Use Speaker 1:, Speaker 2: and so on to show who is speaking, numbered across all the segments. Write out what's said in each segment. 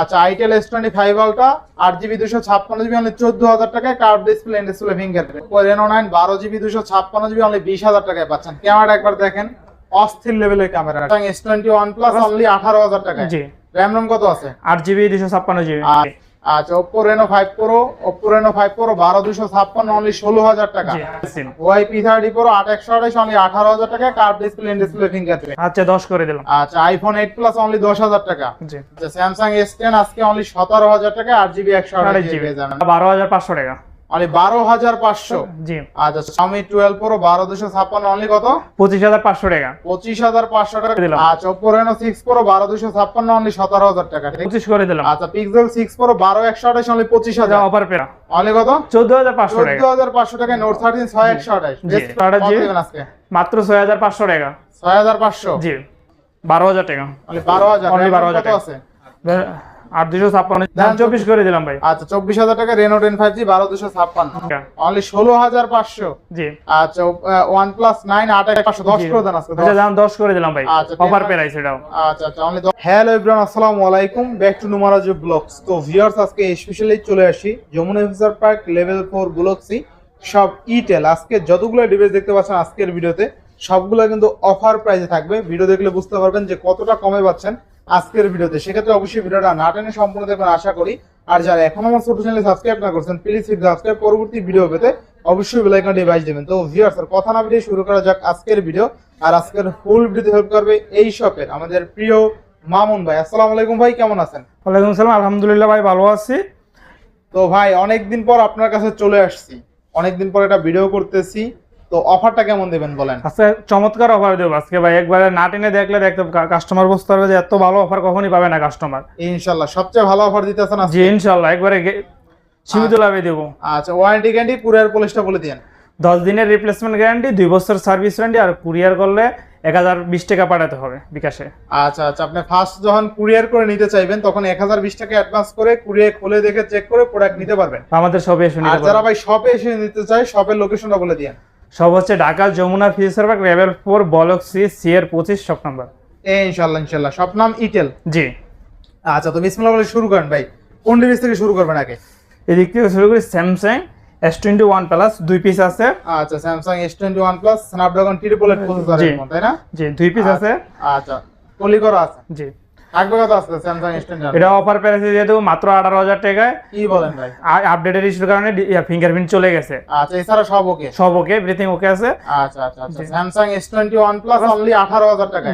Speaker 1: আচ্ছা itel S twenty five আলটা আট জিবি দুশো ছাপ্পান্ন জিবি অনলি চোদ্দ হাজার টাকায় curve display display finger Reno nine বারো জিবি দুশো ছাপ্পান্ন জিবি অনলি বিশ হাজার টাকায় পাচ্ছেন। ক্যামেরা একবার দেখেন অস্থির লেভেলের camera S twenty one plus only আঠারো হাজার টাকায়। র্যাম রম কত আছে?
Speaker 2: আট জিবি দুশো ছাপ্পান্ন জিবি
Speaker 1: আচ্ছা Oppo Reno five Pro Oppo Reno five Pro বারো দুশো ছাপ্পান্ন অনলি ষোলো হাজার টাকা প্রো আট একশো আঠাশ অনলি আঠারো হাজার টাকা কার্ভ ডিসপ্লে ডিসপ্লে ফিঙ্গারপ্রিন্ট
Speaker 2: আচ্ছা দশ করে দিলাম।
Speaker 1: আচ্ছা আইফোন এইট প্লাস অনলি দশ হাজার টাকা।
Speaker 2: জি।
Speaker 1: আচ্ছা স্যামসাং এস টেন আজকে অনলি সতেরো হাজার টাকা আট জিবি একশো
Speaker 2: সাড়ে
Speaker 1: আঠাশ
Speaker 2: জিবি
Speaker 1: জিবি যাবেন।
Speaker 2: বারো হাজার পাঁচশো টাকা।
Speaker 1: অনলি বারো হাজার পাঁচশো।
Speaker 2: জি।
Speaker 1: আচ্ছা Xiaomi 12 Pro বারো দুশো ছাপ্পান্ন অনলি কত?
Speaker 2: পঁচিশ হাজার পাঁচশো টাকা।
Speaker 1: পঁচিশ হাজার পাঁচশো টাকা।
Speaker 2: দিলাম।
Speaker 1: আচ্ছা Oppo Reno 6 Pro বারো দুশো ছাপ্পান্ন অনলি সতেরো হাজার টাকা
Speaker 2: পঁচিশ করে দিলাম।
Speaker 1: আচ্ছা Pixel 6 Pro বারো একশো আঠাশ অনলি পঁচিশ হাজার।
Speaker 2: অফার পেরা
Speaker 1: অনলি কত?
Speaker 2: চোদ্দ হাজার পাঁচশো
Speaker 1: চোদ্দ হাজার পাঁচশো টাকা নোট থার্টিন ছয় একশো আঠাশ।
Speaker 2: মাত্র ছয় হাজার পাঁচশো টাকা।
Speaker 1: ছয় হাজার পাঁচশো?
Speaker 2: জি বারো হাজার টাকা।
Speaker 1: বারো হাজার
Speaker 2: 12,000
Speaker 1: কত
Speaker 2: টাকা।
Speaker 1: আছে?
Speaker 2: দুশো ছাপ্পান্ন।
Speaker 1: দাম
Speaker 2: চব্বিশ করে দিলাম ভাই।
Speaker 1: আচ্ছা চব্বিশ হাজার টাকা রেনো টেন ফাইভ জি বারো দুশো ছাপ্পান্ন।
Speaker 2: আচ্ছা।
Speaker 1: অনলি ষোলো হাজার পাঁচশো।
Speaker 2: জি।
Speaker 1: আচ্ছা ওয়ান প্লাস নাইন আট এক পাঁচশো দশ করে দেন আজকে
Speaker 2: আচ্ছা দাম দশ করে দিলাম ভাই।
Speaker 1: আচ্ছা,
Speaker 2: অফার
Speaker 1: ten-
Speaker 2: এটাও।
Speaker 1: আচ্ছা আচ্ছা অনলি হ্যালো এভরিওয়ান আসসালামু আলাইকুম। ব্যাক টু নুমারাজ ব্লগস তো ভিউয়ার্স আজকে স্পেশালি চলে আসি যমুনা পার্ক লেভেল ফোর ব্লগসি সব ইটেল আজকে যতগুলো ডিভাইস দেখতে পাচ্ছেন আজকের ভিডিওতে সবগুলো কিন্তু অফার প্রাইসে থাকবে। ভিডিও দেখলে বুঝতে পারবেন যে কতটা কমে পাচ্ছেন। আজকের ভিডিওতে। সেক্ষেত্রে অবশ্যই ভিডিওটা না টেনে সম্পূর্ণ দেখবেন আশা করি। আর যারা এখন আমার ছোট চ্যানেলে সাবস্ক্রাইব না করছেন প্লিজ সাবস্ক্রাইব পরবর্তী ভিডিও পেতে অবশ্যই বেল আইকন ডিভাইস দেবেন। তো ভিউয়ার্স আর কথা না ভিডিও শুরু করা যাক আজকের ভিডিও। আর আজকের ফুল ভিডিওতে হেল্প করবে এই শপের আমাদের প্রিয় মামুন ভাই। আসসালামু আলাইকুম ভাই কেমন আছেন?
Speaker 2: ওয়ালাইকুম সালাম আলহামদুলিল্লাহ ভাই ভালো আছি।
Speaker 1: তো ভাই অনেকদিন পর আপনার কাছে চলে আসছি। অনেকদিন পর একটা ভিডিও করতেছি। তো অফারটা কেমন দেবেন বলেন?
Speaker 2: আজকে চমৎকার অফার দেবো আজকে ভাই। একবারে না টেনে দেখলে দেখতে কাস্টমার বুঝতে পারবে যে এত ভালো অফার কখনই পাবে না কাস্টমার
Speaker 1: ইনশাল্লাহ সবচেয়ে ভালো অফার দিতেছেন
Speaker 2: জি ইনশাল্লাহ একবারে সীমিত লাভে দেবো।
Speaker 1: আচ্ছা ওয়ারেন্টি গ্যারান্টি কুরিয়ার পলিশটা বলে দিন
Speaker 2: দশ দিনের রিপ্লেসমেন্ট গ্যারান্টি দুই বছর সার্ভিস ওয়ারেন্টি আর কুরিয়ার করলে এক হাজার বিশ টাকা পাঠাতে হবে বিকাশে।
Speaker 1: আচ্ছা আচ্ছা আপনি ফার্স্ট যখন কুরিয়ার করে নিতে চাইবেন তখন এক হাজার বিশ টাকা অ্যাডভান্স করে কুরিয়ার খুলে দেখে চেক করে প্রোডাক্ট নিতে পারবেন।
Speaker 2: আমাদের সবে এসে
Speaker 1: আর যারা ভাই শপে এসে নিতে চায় শপের লোকেশনটা বলে দিন
Speaker 2: সব হচ্ছে Dhaka Jamuna future park level four block C C এর পঁচিশ শপ নাম্বার
Speaker 1: এ ইনশাল্লাহ ইনশাল্লাহ সব নাম ইটেল।
Speaker 2: জি।
Speaker 1: আচ্ছা তো বিসমিল্লাহ বলে শুরু করেন ভাই। কোন ডিভাইস থেকে শুরু করবেন আগে?
Speaker 2: এদিক থেকে শুরু করি Samsung S twenty one plus দুই পিস আছে।
Speaker 1: আচ্ছা Samsung S twenty one plus Snapdragon triple eight processor. তাই না?
Speaker 2: জি দুই পিস আছে।
Speaker 1: আচ্ছা। করা আছে।
Speaker 2: জি।
Speaker 1: থাকবে কত আছে? স্যামসাং এস
Speaker 2: এটা অফার প্রাইসে দিয়ে মাত্র আঠারো হাজার টাকায়।
Speaker 1: কি বলেন ভাই?
Speaker 2: আপডেটের ইস্যুর কারণে ফিঙ্গারপ্রিন্ট চলে গেছে।
Speaker 1: আচ্ছা এছাড়া সব ওকে
Speaker 2: সব ওকে এভরিথিং ওকে আছে।
Speaker 1: আচ্ছা আচ্ছা আচ্ছা। স্যামসাং প্লাস অনলি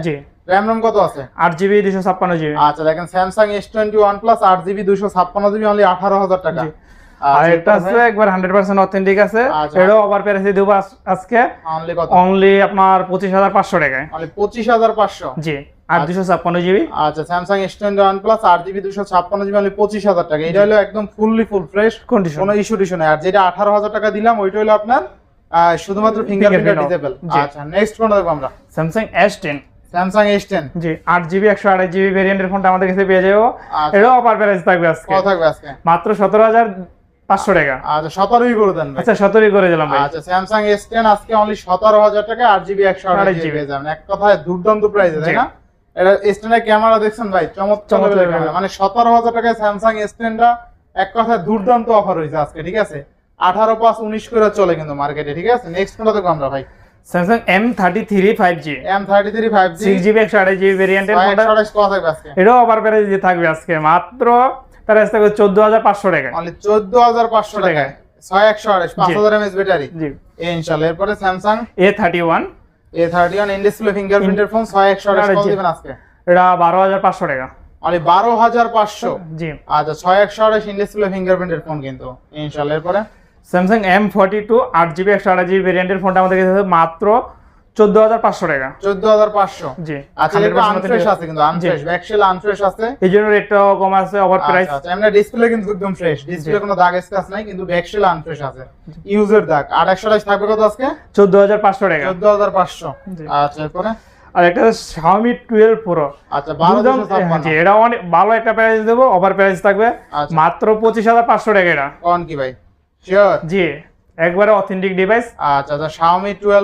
Speaker 2: জি।
Speaker 1: র্যাম রোম কত আছে?
Speaker 2: আট জিবি দুশো ছাপ্পান্ন জিবি
Speaker 1: আচ্ছা দেখেন Samsung S twenty one plus আট জিবি দুশো ছাপ্পান্ন জিবি অনলি আঠারো হাজার টাকা।
Speaker 2: আর এটা আছে একবার হান্ড্রেড পার্সেন্ট অথেন্টিক আছে।
Speaker 1: আচ্ছা।
Speaker 2: এটাও অফার প্রাইসে দেবো আজকে।
Speaker 1: অনলি
Speaker 2: আপনার পঁচিশ হাজার পাঁচশো টাকায়।
Speaker 1: পঁচিশ হাজার পাঁচশো?
Speaker 2: জি। দুশো ছাপ্পান্ন জিবি
Speaker 1: আচ্ছা Samsung S twenty one plus আট জিবি দুশো ছাপ্পান্ন জিবি অনলি পঁচিশ হাজার টাকা। এটা হলো একদম ফুললি ফুল ফ্রেশ
Speaker 2: কন্ডিশন
Speaker 1: কোনো ইস্যু টিস্যু নেই। আর যেটা আঠারো হাজার টাকা দিলাম ওইটা হলো আপনার শুধুমাত্র ফিঙ্গারপ্রিন্ট ডিসেবল আচ্ছা নেক্সট কোনটা দেখব আমরা।
Speaker 2: Samsung S ten
Speaker 1: Samsung S ten
Speaker 2: জি আট জিবি একশো জিবি ভেরিয়েন্টের ফোনটা আমাদের কাছে পেয়ে যাব।
Speaker 1: আচ্ছা।
Speaker 2: এটাও অফার প্রাইস থাকবে আজকে।
Speaker 1: থাকবে আজকে?
Speaker 2: মাত্র সতেরো হাজার পাঁচশো টাকা।
Speaker 1: আচ্ছা সতেরোই করে দেন
Speaker 2: আচ্ছা সতেরোই করে দিলাম
Speaker 1: আচ্ছা স্যামসাং এস টেন আজকে অনলি সতেরো হাজার টাকা আট জিবি একশো আঠাশ জিবি এক কথায় দুর্দান্ত প্রাইস তাই না? এটা ক্যামেরা দেখছেন ভাই? চমৎকার
Speaker 2: camera।
Speaker 1: মানে সতেরো হাজার টাকায় স্যামসাং এস টেনটা এক কথায় দুর্দান্ত অফার হয়েছে আজকে ঠিক আছে? আঠারো পাঁচ উনিশ করে চলে কিন্তু মার্কেটে ঠিক আছে? নেক্সট কোনটা দেখব আমরা ভাই?
Speaker 2: Samsung M thirty three five G
Speaker 1: M thirty three five G
Speaker 2: six GB একশো আঠাশ জিবি ভেরিয়েন্টের এটাও অফার প্রাইস থাকবে আজকে। মাত্র চোদ্দ হাজার পাঁচশো টাকা
Speaker 1: অনলি চোদ্দ হাজার পাঁচশো টাকায়। ছয় একশো আঠাশ পাঁচ হাজার এমএস ব্যাটারি।
Speaker 2: জি।
Speaker 1: ইনশাল্লাহ। এরপরে Samsung
Speaker 2: A thirty one
Speaker 1: A thirty one ফিঙ্গারপ্রিন্টের phone ছয় একশো আঠাশ
Speaker 2: জি।
Speaker 1: দিবেন আজকে।
Speaker 2: এটা বারো হাজার পাঁচশো টাকা।
Speaker 1: অনলি বারো হাজার পাঁচশো?
Speaker 2: জি।
Speaker 1: আচ্ছা ছয় একশো আঠাশ ফিঙ্গারপ্রিন্টের ফোন কিন্তু ইনশাল্লাহ। এরপরে?
Speaker 2: স্যামসাং এম ফর্টি টু আট জিবি একশো আঠাশ জিবি ভেরিয়েন্টের ফোনটা আমাদের কাছে মাত্র চোদ্দ হাজার পাঁচশো টাকা।
Speaker 1: চোদ্দ হাজার পাঁচশো।
Speaker 2: জি।
Speaker 1: আচ্ছা এটা আনফ্রেশ আছে কিন্তু আনফ্রেশ ব্যাকশেল আনফ্রেশ আছে।
Speaker 2: এই জন্য কম আছে অফার প্রাইস
Speaker 1: আচ্ছা আচ্ছা এমনি ডিসপ্লে কিন্তু একদম ফ্রেশ ডিসপ্লে কোনো দাগ স্ক্র্যাচ নাই কিন্তু ব্যাকশেল আনফ্রেশ আছে। ইউজার দাগ। আট একশো আঠাশ থাকবে কত আজকে?
Speaker 2: চোদ্দ হাজার পাঁচশো টাকা।
Speaker 1: আচ্ছা এরপরে?
Speaker 2: আর একটা
Speaker 1: আচ্ছা
Speaker 2: জি এটা অনেক ভালো একটা প্রাইস দেবো অফার প্রাইস থাকবে।
Speaker 1: আচ্ছা।
Speaker 2: মাত্র পঁচিশ হাজার পাঁচশো টাকা এটা।
Speaker 1: কোন কি ভাই? শিওর
Speaker 2: জি। একবারে অথেন্টিক ডিভাইস
Speaker 1: আচ্ছা আচ্ছা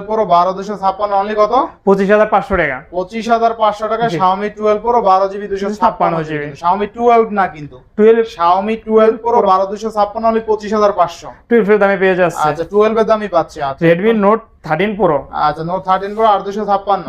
Speaker 1: প্রো বারো দুশো ছাপ্পান্ন অনলি কত?
Speaker 2: পঁচিশ হাজার পাঁচশো টাকা।
Speaker 1: পঁচিশ হাজার পাঁচশো টাকা
Speaker 2: Xiaomi
Speaker 1: শাওমি টুয়েলভ প্রো বারো জিবি দুশো ছাপ্পান্ন
Speaker 2: 256
Speaker 1: জিবি। শাওমি টুয়েলভ না কিন্তু।
Speaker 2: টুয়েলভ
Speaker 1: শাওমি টুয়েলভ প্রো বারো দুশো ছাপ্পান্ন অনলি পঁচিশ হাজার পাঁচশো।
Speaker 2: টুয়েলভের দামে পেয়ে যাচ্ছে।
Speaker 1: আচ্ছা টুয়েলভ এর দামই পাচ্ছে আচ্ছা।
Speaker 2: Redmi নোট থার্টিন প্রো
Speaker 1: আচ্ছা নোট থার্টিন প্রো আট দুশো ছাপ্পান্ন।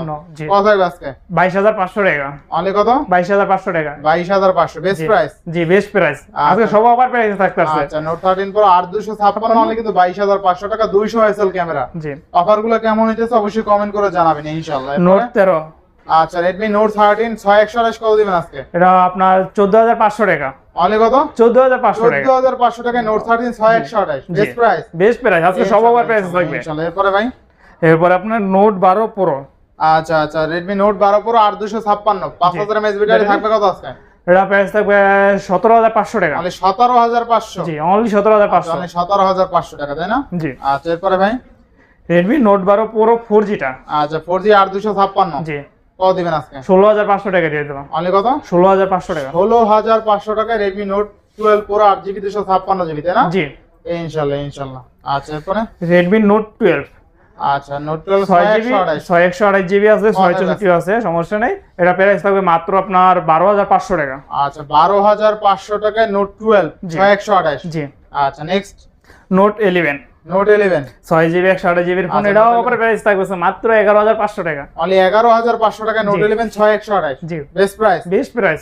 Speaker 1: কত থাকবে আজকে?
Speaker 2: বাইশ হাজার পাঁচশো টাকা।
Speaker 1: অনলি কত?
Speaker 2: বাইশ হাজার পাঁচশো টাকা।
Speaker 1: বাইশ হাজার পাঁচশো বেস্ট। প্রাইস
Speaker 2: জি বেস্ট প্রাইস আজকে সব অফার প্রাইসে থাকতেছে
Speaker 1: আচ্ছা নোট থার্টিন প্রো আট দুশো ছাপ্পান্ন অনলি কিন্তু বাইশ হাজার পাঁচশো টাকা দুইশো এসএল ক্যামেরা।
Speaker 2: জি।
Speaker 1: অফারগুলো কেমন হইতেছে অবশ্যই কমেন্ট করে জানাবেন ইনশাল্লাহ
Speaker 2: নোট তেরো।
Speaker 1: আচ্ছা রেডমি নোট থার্টিন ছয় একশো আঠাশ কত দিবেন আজকে?
Speaker 2: এটা আপনার চোদ্দ হাজার পাঁচশো টাকা।
Speaker 1: অনলি কত?
Speaker 2: চোদ্দ হাজার পাঁচশো
Speaker 1: চোদ্দ
Speaker 2: টাকা
Speaker 1: হাজার পাঁচশো টাকায় নোট থার্টিন ছয় একশো আঠাশ বেস্ট প্রাইস
Speaker 2: বেস্ট প্রাইস আজকে সব অফার প্রাইসে থাকবে।
Speaker 1: এরপরে ভাই?
Speaker 2: এরপর আপনার নোট বারো প্রো।
Speaker 1: আচ্ছা আচ্ছা রেডমি নোট বারো প্রো আট দুশো ছাপ্পান্ন। পাঁচ। হাজার এমএস ব্যাটারি থাকবে কত আজকে?
Speaker 2: এটা প্রাইস থাকবে সতেরো হাজার পাঁচশো টাকা।
Speaker 1: সতেরো হাজার পাঁচশো?
Speaker 2: জি অনলি সতেরো হাজার পাঁচশো।
Speaker 1: অনলি সতেরো হাজার পাঁচশো টাকা তাই না?
Speaker 2: জি।
Speaker 1: আচ্ছা এরপরে ভাই?
Speaker 2: রেডমি নোট বারো প্রো ফোর জিটা
Speaker 1: আচ্ছা ফোর জি আট দুশো ছাপ্পান্ন।
Speaker 2: জি।
Speaker 1: কত দিবেন আজকে?
Speaker 2: ষোলো হাজার পাঁচশো টাকা দিয়ে দেবো।
Speaker 1: অনলি কত?
Speaker 2: ষোলো হাজার পাঁচশো টাকা।
Speaker 1: ষোলো হাজার পাঁচশো টাকায় রেডমি নোট টুয়েলভ প্রো আট জিবি দুশো ছাপ্পান্ন জিবি তাই না?
Speaker 2: জি।
Speaker 1: ইনশাল্লাহ ইনশাল্লাহ। আচ্ছা এরপরে?
Speaker 2: রেডমি নোট টুয়েলভ
Speaker 1: আচ্ছা নোট টুয়েলভ
Speaker 2: ছয়
Speaker 1: ছয় একশো আঠাশ
Speaker 2: জিবি আছে ছয়
Speaker 1: হাজার
Speaker 2: চৌষট্টি আছে সমস্যা নেই। এটা প্রাইস থাকবে মাত্র আপনার বারো হাজার পাঁচশো টাকা।
Speaker 1: আচ্ছা বারো হাজার পাঁচশো টাকায় নোট টুয়েলভ
Speaker 2: জি।
Speaker 1: ছয় একশো আঠাশ
Speaker 2: জি।
Speaker 1: আচ্ছা next
Speaker 2: note eleven
Speaker 1: note
Speaker 2: GB phone
Speaker 1: আচ্ছা,
Speaker 2: এটাও
Speaker 1: Note
Speaker 2: প্রাইস থাকবে মাত্র এগারো হাজার পাঁচশো টাকা।
Speaker 1: অনলি টাকায় নোট
Speaker 2: জি।
Speaker 1: Best price
Speaker 2: best price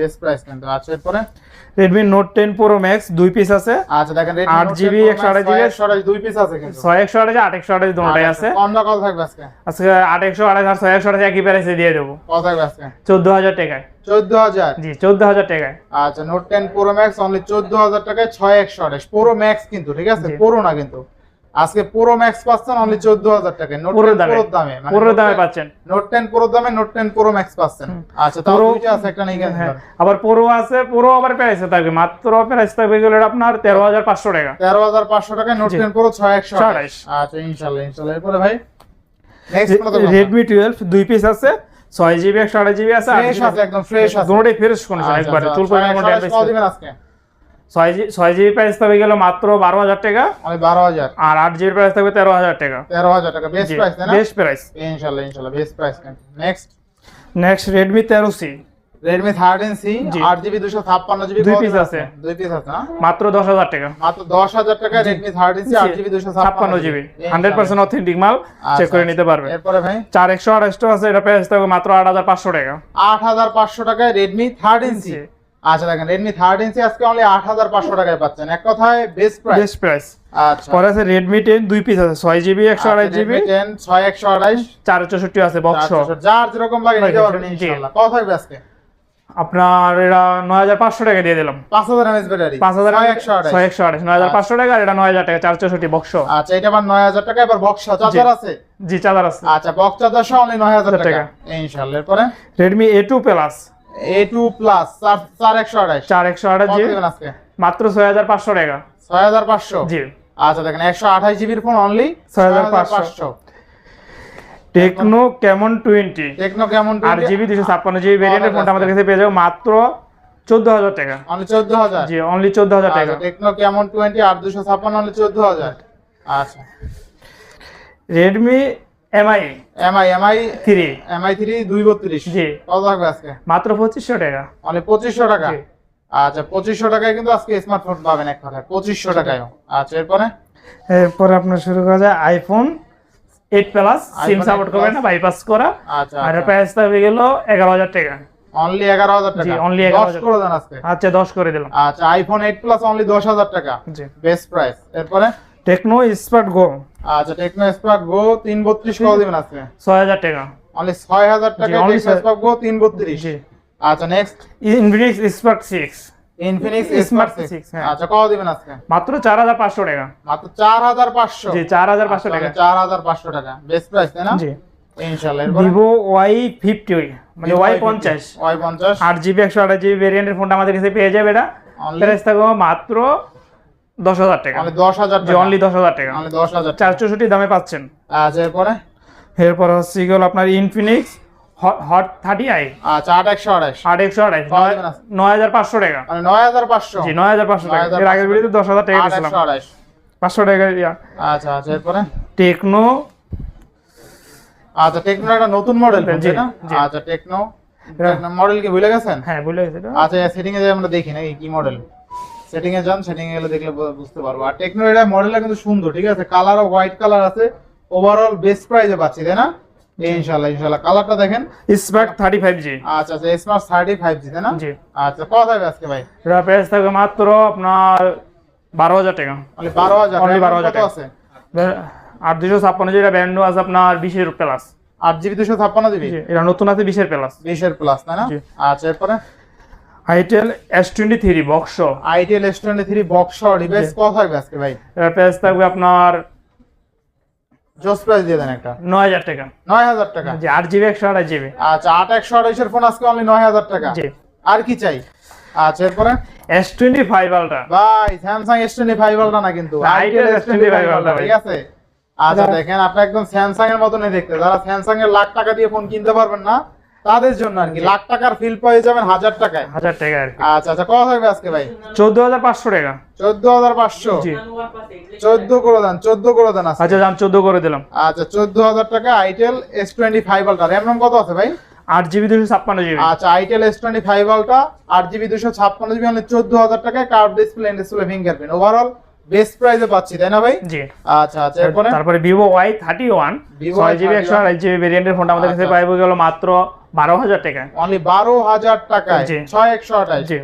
Speaker 1: best price কিন্তু। আচ্ছা এরপরে?
Speaker 2: দুই পিস আছে।
Speaker 1: আচ্ছা দেখেন Redmi
Speaker 2: আট
Speaker 1: Note
Speaker 2: GB
Speaker 1: 10 Pro
Speaker 2: 128 GB
Speaker 1: ছয় একশো আঠাশ দুই পিস আছে কিন্তু।
Speaker 2: আঠাশ আছে।
Speaker 1: কম দাম কত থাকবে আজকে।
Speaker 2: আজকে আর একই প্রাইসে দিয়ে দেবো।
Speaker 1: কত থাকবে আজকে।
Speaker 2: চোদ্দ হাজার টাকায়।
Speaker 1: চোদ্দ হাজার।
Speaker 2: জি চোদ্দ হাজার টাকায়।
Speaker 1: আচ্ছা note ten Pro Max only চোদ্দ হাজার টাকায় ছয় একশো আঠাশ। প্রো ম্যাক্স কিন্তু ঠিক আছে? প্রো না কিন্তু। আজকে প্রো ম্যাক্স পাচ্ছেন অনলি চোদ্দ হাজার টাকায়। নোট
Speaker 2: পুরো
Speaker 1: টেন
Speaker 2: দামে।
Speaker 1: মানে
Speaker 2: পুরো দামে পাচ্ছেন।
Speaker 1: নোট টেন প্রো দামে নোট টেন প্রো ম্যাক্স পাচ্ছেন। আচ্ছা তাও দুইটা আছে একটা নেই কেন
Speaker 2: আবার পুরো আছে পুরো আবার প্রাইসে থাকবে। মাত্র প্রাইস থাকবে গেলে আপনার তেরো হাজার পাঁচশো টাকা।
Speaker 1: তেরো হাজার পাঁচশো টাকায় নোট। টেন প্রো ছয় একশো
Speaker 2: ছয়
Speaker 1: আঠাশ
Speaker 2: আঠাশ।
Speaker 1: আচ্ছা ইনশাল্লাহ ইনশাল্লাহ। এরপরে ভাই নেক্সট
Speaker 2: রেডমি টুয়েলভ দুই পিস আছে। ছয় জিবি একশো আঠাশ জিবি আছে
Speaker 1: একদম ফ্রেশ আছে।
Speaker 2: ফ্রেশ কন্ডিশন
Speaker 1: আচ্ছা,
Speaker 2: একবারে
Speaker 1: আচ্ছা,
Speaker 2: চুল
Speaker 1: ছয়
Speaker 2: পরিমাণ কোনো।
Speaker 1: দিবেন আজকে।
Speaker 2: জিবি প্রাইস তবে গেল মাত্র বারো হাজার টাকা।
Speaker 1: বারো হাজার।
Speaker 2: আর আট জিবি প্রাইস থাকবে তেরো হাজার টাকা।
Speaker 1: তেরো হাজার টাকা। বেস্ট প্রাইস
Speaker 2: বেস্ট প্রাইস
Speaker 1: ইনশাল্লাহ ইনশাল্লাহ best price next
Speaker 2: next Redmi তেরো সি
Speaker 1: আট জিবি দুশো ছাপ্পান্ন জিবি
Speaker 2: দুই piece আছে।
Speaker 1: দুই পিস আছে
Speaker 2: মাত্র দশ হাজার টাকা।
Speaker 1: মাত্র দশ হাজার টাকা আট জিবি দুশো
Speaker 2: ছাপ্পান্ন জিবি হান্ড্রেড পার্সেন্ট অথেন্টিক মাল চেক করে নিতে পারবে।
Speaker 1: এরপরে ভাই?
Speaker 2: চার একশো আঠাশটা আছে এটা প্রাইস থাকবে মাত্র আট হাজার পাঁচশো টাকা।
Speaker 1: আট হাজার পাঁচশো টাকায় রেডমি থার্টিন সি আচ্ছা দেখেন রেডমি থার্টিন সি আজকে অনলি আট হাজার পাঁচশো টাকায় পাচ্ছেন। এক কথায় বেস্ট প্রাইস
Speaker 2: বেস্ট প্রাইস
Speaker 1: আচ্ছা।
Speaker 2: পরে আছে রেডমি টেন দুই পিস আছে ছয় জিবি একশো আঠাশ জিবি
Speaker 1: রেডমি টেন ছয় একশো আঠাইশ
Speaker 2: চার চৌষট্টি আছে বক্স
Speaker 1: যার যেরকম লাগে নিতে পারবেন ইনশাল্লাহ। কত থাকবে আজকে?
Speaker 2: আপনার এটা নয় হাজার পাঁচশো টাকা দিয়ে দিলাম।
Speaker 1: পাঁচ হাজার এমএস ব্যাটারি?
Speaker 2: পাঁচ হাজার
Speaker 1: ছয় একশো
Speaker 2: আঠাশ। নয় হাজার পাঁচশো টাকা এটা নয় হাজার টাকা চার চৌষট্টি বক্স।
Speaker 1: আচ্ছা এটা আবার নয় হাজার টাকা এবার বক্স চার্জার আছে?
Speaker 2: জি চার্জার আছে।
Speaker 1: আচ্ছা বক্স চার্জার সহ অনলি নয় হাজার টাকা।
Speaker 2: টাকা।
Speaker 1: ইনশাল্লাহ এরপরে?
Speaker 2: Redmi A two plus
Speaker 1: A two plus চার চার একশো আঠাইশ
Speaker 2: চার একশো আঠাশ জিবি মাত্র ছয় হাজার পাঁচশো টাকা।
Speaker 1: ছয় হাজার পাঁচশো?
Speaker 2: জি।
Speaker 1: আচ্ছা দেখেন একশো আঠাশ জিবির phone only
Speaker 2: 6500 Tecno Camon twenty?
Speaker 1: Tecno Camon
Speaker 2: আর জিবি দুশো ছাপ্পান্ন জিবি ভেরিয়েন্টের ফোনটা আমাদের কাছে পেয়ে যাব মাত্র চোদ্দ হাজার টাকা।
Speaker 1: অনলি চোদ্দ হাজার?
Speaker 2: জি অনলি চোদ্দ হাজার টাকা।
Speaker 1: Techno Camon twenty? আট দুশো ছাপ্পান্ন অনলি চোদ্দ হাজার? আচ্ছা।
Speaker 2: Redmi Mi
Speaker 1: Mi Mi
Speaker 2: three
Speaker 1: Mi three দুই বত্রিশ।
Speaker 2: জি।
Speaker 1: কত থাকবে আজকে?
Speaker 2: মাত্র পঁচিশশো টাকা।
Speaker 1: অনলি পঁচিশশো টাকা? আচ্ছা পঁচিশশো টাকায় কিন্তু আজকে স্মার্টফোন পাবেন এক কথায় পঁচিশশো টাকায় আচ্ছা এরপরে?
Speaker 2: এরপরে আপনার শুরু করা যায় iPhone eight plus SIM support করবে না বাইপাস করা।
Speaker 1: আচ্ছা
Speaker 2: আর প্রাইস থাকবে গেল এগারো হাজার টাকা।
Speaker 1: অনলি এগারো হাজার
Speaker 2: জি,
Speaker 1: টাকা।
Speaker 2: only
Speaker 1: দশ
Speaker 2: 11,000
Speaker 1: করে দেন আজকে।
Speaker 2: আচ্ছা দশ করে দিলাম।
Speaker 1: আচ্ছা আইফোন এইট প্লাস অনলি দশ হাজার টাকা।
Speaker 2: জি।
Speaker 1: বেস্ট প্রাইস এরপরে?
Speaker 2: টেকনো স্পার্ট গো
Speaker 1: আচ্ছা টেকনো স্পার্ক গো তিন বত্রিশ করে দিবেন আজকে?
Speaker 2: ছয় হাজার টাকা।
Speaker 1: অনলি ছয় হাজার টাকা
Speaker 2: only
Speaker 1: টেকনো স্পার্ক গো তিন বত্রিশ
Speaker 2: জি।
Speaker 1: আচ্ছা next
Speaker 2: Infinix smart six
Speaker 1: Infinix smart
Speaker 2: six,
Speaker 1: six
Speaker 2: হ্যাঁ।
Speaker 1: আচ্ছা কত দিবেন আজকে?
Speaker 2: মাত্র চার হাজার পাঁচশো টাকা।
Speaker 1: মাত্র চার হাজার পাঁচশো?
Speaker 2: জি চার হাজার পাঁচশো টাকা।
Speaker 1: চার হাজার পাঁচশো টাকা। বেস্ট প্রাইস তাই না?
Speaker 2: জি। ভিভো ফিফটি মানে ভেরিয়েন্টের ফোনটা আমাদের কাছে পেয়ে যাবে এটা।
Speaker 1: Only?
Speaker 2: প্রাইস থাকবে মাত্র দশ হাজার টাকা। জি অনলি দশ হাজার টাকা।
Speaker 1: অনলি
Speaker 2: দামে পাচ্ছেন।
Speaker 1: আচ্ছা এরপরে?
Speaker 2: এরপর হচ্ছে গেল আপনার ইনফিনিক্স হট থার্টি আই
Speaker 1: আচ্ছা আট একশো আঠাশ
Speaker 2: আট একশো
Speaker 1: আজকে?
Speaker 2: নয় হাজার পাঁচশো টাকা।
Speaker 1: মানে নয় হাজার পাঁচশো।
Speaker 2: জি নয় হাজার পাঁচশো টাকা। এর আগের ভিডিওতে দশ হাজার টাকা দিয়েছিলাম। পাঁচশো টাকা
Speaker 1: আচ্ছা আচ্ছা এরপরে?
Speaker 2: টেকনো।
Speaker 1: আচ্ছা টেকনো একটা নতুন মডেল
Speaker 2: জি,
Speaker 1: না? আচ্ছা টেকনো। মডেল কি ভুলে গেছেন?
Speaker 2: হ্যাঁ বলে গেছে
Speaker 1: আচ্ছা সেটিং এ যাই আমরা দেখি নাকি কি মডেল সেটিং এ যান সেটিং এ গেলে দেখলে বুঝতে পারব। আর টেকনো এটা মডেলটা কিন্তু সুন্দর ঠিক আছে? কালারও হোয়াইট কালার আছে। ওভারঅল বেস্ট প্রাইসে পাচ্ছি তাই না? ইনশাআল্লাহ ইনশাআল্লাহ। কালারটা দেখেন?
Speaker 2: স্মার্ট থার্টি ফাইভ জি
Speaker 1: আচ্ছা আচ্ছা স্মার্ট থার্টি ফাইভ জি তাই না?
Speaker 2: জি।
Speaker 1: আচ্ছা কত হবে আজকে ভাই?
Speaker 2: এটা প্রাইস থাকবে মাত্র আপনার বারো হাজার টাকা।
Speaker 1: মানে বারো হাজার
Speaker 2: 12,000 টাকা।
Speaker 1: আছে?
Speaker 2: জিবি ব্যান্ড আছে আপনার বিশের প্লাস
Speaker 1: আট জিবি দুশো ছাপ্পান্ন জিবি?
Speaker 2: এটা নতুন আছে বিশের প্লাস
Speaker 1: বিশের প্লাস তাই না? আচ্ছা এরপরে?
Speaker 2: Itel S twenty three box
Speaker 1: itel S twenty three box device. কত থাকবে আজকে ভাই?
Speaker 2: এটার প্রাইস থাকবে আপনার
Speaker 1: জোস প্রাইস দিয়ে দেন একটা।
Speaker 2: নয় হাজার টাকা।
Speaker 1: নয় হাজার টাকা?
Speaker 2: জি আট জিবি
Speaker 1: আচ্ছা ফোন আজকে অনলি টাকা।
Speaker 2: জি।
Speaker 1: আর কি চাই? আচ্ছা এরপরে?
Speaker 2: আলট্রা
Speaker 1: ভাই স্যামসাং না কিন্তু।
Speaker 2: না,
Speaker 1: itel
Speaker 2: itel
Speaker 1: S twenty five
Speaker 2: S25
Speaker 1: ultra ঠিক আছে? আচ্ছা দেখেন আপনি একদম স্যামসাং এর মতনই দেখতে। যারা স্যামসাং এর লাখ টাকা দিয়ে ফোন কিনতে পারবেন না তাদের জন্য আর কি লাখ টাকার ফিল পেয়ে যাবেন হাজার টাকায়।
Speaker 2: হাজার টাকা আর
Speaker 1: আচ্ছা আচ্ছা কত থাকবে আজকে ভাই?
Speaker 2: চোদ্দ হাজার পাঁচশো টাকা।
Speaker 1: চোদ্দ হাজার পাঁচশো? চোদ্দ করে দেন চোদ্দ করে দেন
Speaker 2: আচ্ছা চোদ্দ করে দিলাম।
Speaker 1: আচ্ছা চোদ্দ হাজার টাকা itel S twenty five ultra RAM ROM কত আছে ভাই?
Speaker 2: আট জিবি দুশো ছাপ্পান্ন জিবি
Speaker 1: আচ্ছা আইটেল এস টোয়েন্টি ফাইভ আলটা আট জিবি দুশো ছাপ্পান্ন জিবি মানে চোদ্দ হাজার টাকায় curve display display fingerprint overall best প্রাইসে পাচ্ছি তাই না ভাই?
Speaker 2: জি।
Speaker 1: আচ্ছা আচ্ছা এরপরে?
Speaker 2: তারপরে ভিভো ওয়াই থার্টি ওয়ান ছয় জিবি একশো
Speaker 1: Y31
Speaker 2: জিবি ভেরিয়েন্টের ফোনটা আমাদের কাছে
Speaker 1: আচ্ছা।
Speaker 2: গেল মাত্র বারো হাজার টাকা।
Speaker 1: অনলি বারো হাজার টাকায়। ছয় একশো আঠাশ।
Speaker 2: জি।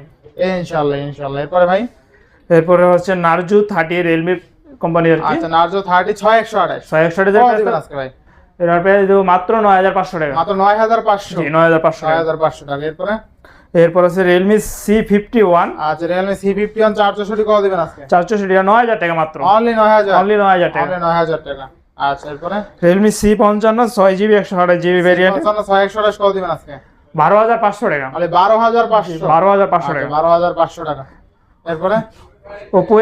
Speaker 1: ইনশাল্লাহ ইনশাল্লাহ। এরপরে ভাই?
Speaker 2: এরপরে হচ্ছে নারজু থার্টি রিয়েলমি কোম্পানি
Speaker 1: আচ্ছা নার্জো থার্টি ছয় একশো আঠাশ।
Speaker 2: ছয় একশো
Speaker 1: আজকে ভাই?
Speaker 2: প্রাইস দেবো মাত্র নয় হাজার পাঁচশো টাকা।
Speaker 1: মাত্র নয় হাজার পাঁচশো।
Speaker 2: নয় হাজার পাঁচশো টাকা।
Speaker 1: হাজার পাঁচশো টাকা। এরপরে?
Speaker 2: এরপর আছে রিয়েলমি সি ফিফটি ওয়ান।
Speaker 1: আচ্ছা রিয়েলমি সি ফিফটি ওয়ান চারশো কত দিবেন আজকে?
Speaker 2: চারশো টাকা নয় হাজার টাকা মাত্র।
Speaker 1: অনলি নয় হাজার।
Speaker 2: অনলি নয় হাজার টাকা।
Speaker 1: নয় হাজার টাকা। আচ্ছা এরপরে?
Speaker 2: রিয়েলমি সি পঞ্চান্ন ছয় জিবি একশো আঠাশ জিবি ভেরিয়েন্ট
Speaker 1: পঞ্চান্ন ছয় একশো আঠাশ কত দিবেন আজকে?
Speaker 2: বারো হাজার পাঁচশো টাকা।
Speaker 1: তাহলে বারো হাজার পাঁচশো।
Speaker 2: বারো হাজার পাঁচশো টাকা।
Speaker 1: বারো হাজার পাঁচশো টাকা। এরপরে?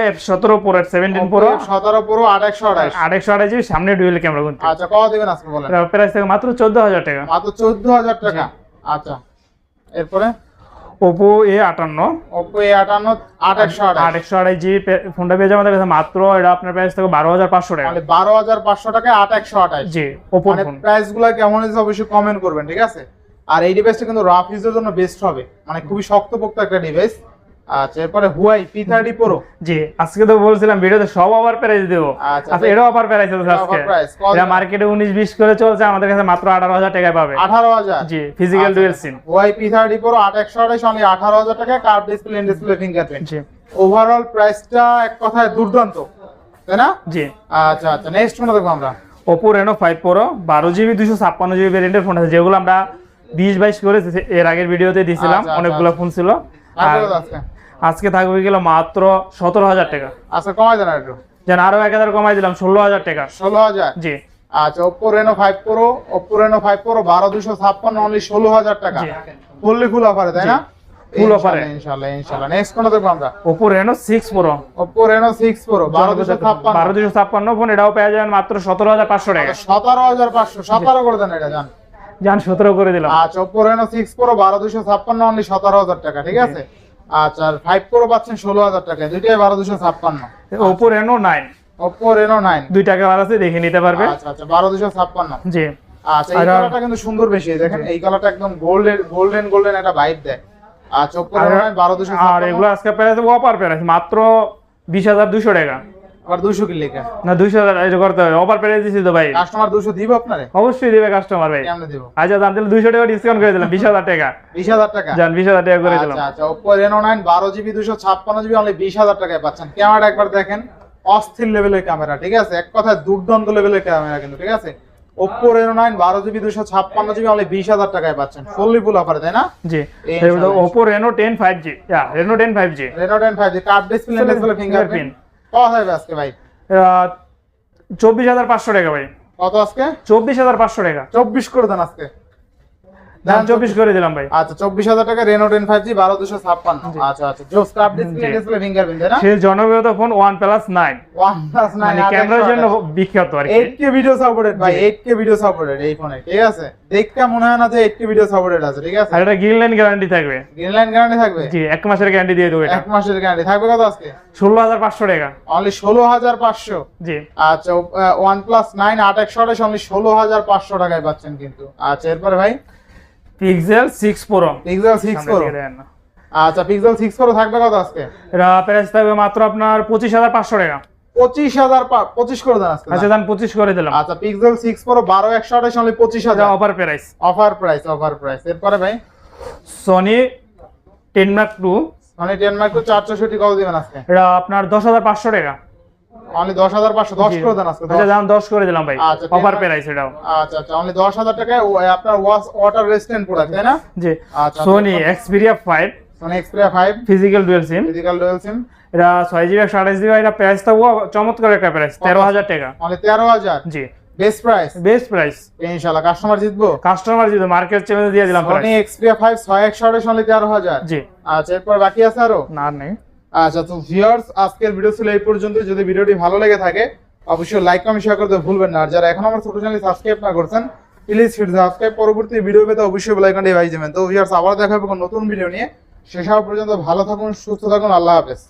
Speaker 2: এফ সতেরো প্রো সেভেন্টিন প্রো
Speaker 1: সতেরো পুরো আট একশো আঠাশ।
Speaker 2: আট একশো আঠাশ জিবি সামনে ডুয়েল ক্যামেরা কিন্তু
Speaker 1: আচ্ছা কত দিবেন আজকে বলেন?
Speaker 2: প্রাইস থেকে মাত্র চোদ্দ হাজার টাকা।
Speaker 1: মাত্র চোদ্দ হাজার টাকা। আচ্ছা এরপরে?
Speaker 2: ওপো এ আটান্ন
Speaker 1: ওপো এ আটান্ন আট একশো
Speaker 2: আট একশো আড়াই জি ফোনটা পেয়ে যাবে আমাদের কাছে মাত্র এটা আপনার প্রাইস থেকে বারো হাজার পাঁচশো টাকা।
Speaker 1: বারো হাজার পাঁচশো টাকায় আট একশো আঠাশ
Speaker 2: জি ওপো
Speaker 1: প্রাইসগুলো কেমন হয়েছে অবশ্যই কমেন্ট করবেন ঠিক আছে? আর এই ডিভাইসটা কিন্তু রাফ ইউজের জন্য বেস্ট হবে। মানে খুবই শক্তপোক্ত একটা ডিভাইস আচ্ছা এরপরে হুয়াই পি থার্টি প্রো।
Speaker 2: জি আজকে তো বলছিলাম ভিডিওতে সব আবার প্রাইস দেবো।
Speaker 1: আচ্ছা,
Speaker 2: আচ্ছা এটাও আবার প্রাইস আছে আজকে? এটা মার্কেটে উনিশ বিশ করে চলছে আমাদের কাছে মাত্র আঠারো হাজার টাকায় পাবে।
Speaker 1: আঠারো হাজার?
Speaker 2: জি physical dual SIM
Speaker 1: Y P thirty pro আট একশো আঠাশ অনলি আঠারো হাজার টাকা কার্ভ ডিসপ্লে ডিসপ্লে ফিঙ্গারপ্রিন্ট
Speaker 2: জি।
Speaker 1: ওভারঅল প্রাইসটা এক কথায় দুর্দান্ত তাই না?
Speaker 2: জি।
Speaker 1: আচ্ছা আচ্ছা নেক্সট ফোন দেখব আমরা।
Speaker 2: ওপো রেনো ফাইভ প্রো বারো জিবি দুশো ছাপ্পান্ন জিবি ভেরিয়েন্টের ফোন আছে। যেগুলো আমরা বিশ বাইশ করে এর আগের ভিডিওতে দিয়েছিলাম
Speaker 1: আচ্ছা, আচ্ছা,
Speaker 2: অনেকগুলো ফোন ছিল। আর
Speaker 1: আজকে
Speaker 2: থাকবে গেল মাত্র সতেরো হাজার টাকা।
Speaker 1: আচ্ছা কমাই দেন একটু
Speaker 2: যেন আরও এক হাজার কমাই দিলাম ষোলো হাজার টাকা।
Speaker 1: ষোলো হাজার?
Speaker 2: জি।
Speaker 1: আচ্ছা Oppo Reno five pro Oppo Reno five pro বারো দুশো ছাপ্পান্ন অনলি ষোলো হাজার টাকা। ফুললি ফুল অফারে তাই না? নেক্সট কোন দেখব আমরা?
Speaker 2: Oppo Reno pro
Speaker 1: Oppo pro
Speaker 2: phone এটাও পেয়ে যাবেন মাত্র টাকা।
Speaker 1: সতেরো হাজার পাঁচশো সতেরো করে দেন এটা জান
Speaker 2: করে দিলাম।
Speaker 1: আচ্ছা ওপো রেনো প্রো অনলি টাকা ঠিক আছে? আচ্ছা আর ফাইভ প্রো পাচ্ছেন ষোলো হাজার টাকা দুইটাই বারো দুশো ছাপ্পান্ন
Speaker 2: Oppo Reno nine
Speaker 1: Oppo Reno nine
Speaker 2: দুই টাকা বার আছে দেখে নিতে পারবে।
Speaker 1: আচ্ছা আচ্ছা বারো দুশো ছাপ্পান্ন।
Speaker 2: জি।
Speaker 1: আচ্ছা এই কালারটা কিন্তু সুন্দর বেশি দেখেন এই কালারটা একদম গোল্ডেন গোল্ডেন গোল্ডেন একটা ভাইব দেয়। আচ্ছা ওপো রেনো নাইন বারো দুশো
Speaker 2: আর এগুলো আজকে প্রাইস অপার প্রাইস মাত্র বিশ হাজার দুশো টাকা।
Speaker 1: দুশো কি লেখা।
Speaker 2: না দুশো হাজার এটা করতে হবে। অপার প্রাইস দিছি তো ভাই।
Speaker 1: কাস্টমার দুশো দিব আপনারে?
Speaker 2: অবশ্যই দিবে কাস্টমার ভাই।
Speaker 1: কেমনে দিব?
Speaker 2: আচ্ছা টাকা ডিসকাউন্ট করে দিলাম বিশ হাজার টাকা।
Speaker 1: বিশ হাজার টাকা?
Speaker 2: যান বিশ হাজার টাকা করে দিলাম।
Speaker 1: আচ্ছা আচ্ছা বারো জিবি দুশো ছাপ্পান্ন জিবি অনলি বিশ হাজার টাকায় পাচ্ছেন। ক্যামেরা একবার দেখেন অস্থির লেভেলের ক্যামেরা ঠিক আছে? এক কথায় দুর্দান্ত লেভেলের ক্যামেরা কিন্তু ঠিক আছে? ওপো রেনো নাইন বারো জিবি দুশো ছাপ্পান্ন জিবি অনলি বিশ হাজার টাকায় পাচ্ছেন। ফুললি ফুল অফারে তাই না?
Speaker 2: জি।
Speaker 1: ইনশাআল্লাহ।
Speaker 2: Oppo Reno ten five G Reno ten five G
Speaker 1: Reno ten five G curve display display fingerprint কত হবে আজকে ভাই?
Speaker 2: চব্বিশ হাজার পাঁচশো টাকা ভাই।
Speaker 1: কত আজকে?
Speaker 2: চব্বিশ হাজার পাঁচশো টাকা।
Speaker 1: চব্বিশ করে দেন আজকে।
Speaker 2: দাম চব্বিশ করে দিলাম ভাই।
Speaker 1: আচ্ছা চব্বিশ হাজার টাকা রেনো টেন ফাইভ জি বারো দুশো আচ্ছা আচ্ছা জোস কাপ ডিসপ্লে ডিসপ্লে ফিঙ্গারপ্রিন্ট না?
Speaker 2: সে জনপ্রিয়তা phone OnePlus nine
Speaker 1: one
Speaker 2: মানে ক্যামেরার জন্য বিখ্যাত আর কি।
Speaker 1: এইট ভিডিও সাপোর্টেড ভাই
Speaker 2: জি।
Speaker 1: ভিডিও সাপোর্টেড এই ফোনে ঠিক আছে? দেখতে মনে হয় না যে এইট ভিডিও সাপোর্টেড আছে ঠিক আছে?
Speaker 2: আর এটা গ্রিন লাইন গ্যারান্টি থাকবে।
Speaker 1: গ্রিন লাইন গ্যারান্টি থাকবে?
Speaker 2: জি এক মাসের গ্যারান্টি দিয়ে দেবো এটা।
Speaker 1: এক মাসের গ্যারান্টি থাকবে কত আজকে?
Speaker 2: ষোলো হাজার পাঁচশো টাকা।
Speaker 1: অনলি ষোলো হাজার পাঁচশো?
Speaker 2: জি।
Speaker 1: আচ্ছা আট একশো আঠাশ অনলি ষোলো হাজার পাঁচশো টাকায় পাচ্ছেন কিন্তু। আচ্ছা এরপরে ভাই?
Speaker 2: Pixel six pro
Speaker 1: Pixel six pro আচ্ছা পিক্সেল সিক্স প্রো থাকবে কত আজকে?
Speaker 2: এটা প্রাইস থাকবে মাত্র আপনার পঁচিশ হাজার পাঁচশো টাকা।
Speaker 1: পঁচিশ হাজার পা- পঁচিশ করে দেন আজকে
Speaker 2: আচ্ছা দাম পঁচিশ করে দিলাম।
Speaker 1: আচ্ছা পিক্সেল সিক্স প্রো বারো একশো আঠাশ অনলি পঁচিশ
Speaker 2: এটা
Speaker 1: হাজার
Speaker 2: offer price
Speaker 1: offer price offer price এরপরে ভাই?
Speaker 2: সনি টেন মার্ক টু
Speaker 1: মানে টেন মাইক্রো চার চৌষট্টি কত দিবেন আজকে?
Speaker 2: এটা আপনার দশ হাজার পাঁচশো টাকা।
Speaker 1: অনলি দশ হাজার পাঁচশো দশ
Speaker 2: জি।
Speaker 1: করে দেন আজকে
Speaker 2: আচ্ছা দাম করে দিলাম ভাই।
Speaker 1: আচ্ছা,
Speaker 2: অফার প্রাইস এটাও।
Speaker 1: আচ্ছা আচ্ছা অনলি টাকায় আপনার ওয়াশ ওয়াটার রেজিস্ট্যান্ট প্রোডাক্ট তাই না?
Speaker 2: জি।
Speaker 1: আচ্ছা,
Speaker 2: সোনি
Speaker 1: আচ্ছা।
Speaker 2: Xperia five
Speaker 1: Sony Xperia five
Speaker 2: physical dual SIM
Speaker 1: physical dual SIM
Speaker 2: এটা ছয় জিবি এটা প্রাইস চমৎকার একটা প্রাইস তেরো হাজার টাকা।
Speaker 1: অনলি তেরো হাজার?
Speaker 2: জি।
Speaker 1: বেস্ট প্রাইস
Speaker 2: বেস্ট প্রাইস
Speaker 1: ইনশাল্লাহ কাস্টমার জিতবো?
Speaker 2: কাস্টমার যদি মার্কেট চ্যালেঞ্জ দিয়ে দিলাম
Speaker 1: সোনি
Speaker 2: price।
Speaker 1: এক্সপ্রিয়া ফাইভ ছয় একশো আঠাশ অনলি তেরো হাজার।
Speaker 2: জি।
Speaker 1: আচ্ছা এরপর বাকি আছে আরও?
Speaker 2: না নেই।
Speaker 1: আচ্ছা তো ভিউয়ার্স আজকের ভিডিও ছিল এই পর্যন্ত। যদি ভিডিওটি ভালো লেগে থাকে, অবশ্যই লাইক কমেন্ট শেয়ার করতে ভুলবেন না। আর যারা এখন আমার ছোট চ্যানেল সাবস্ক্রাইব না করছেন প্লিজ সাবস্ক্রাইব পরবর্তী ভিডিও পেতে অবশ্যই বেল আইকনটি বাজিয়ে দেবেন। তো ভিউয়ার্স আবার দেখা হবে নতুন ভিডিও নিয়ে। শেষ পর্যন্ত ভালো থাকুন, সুস্থ থাকুন, আল্লাহ হাফেজ।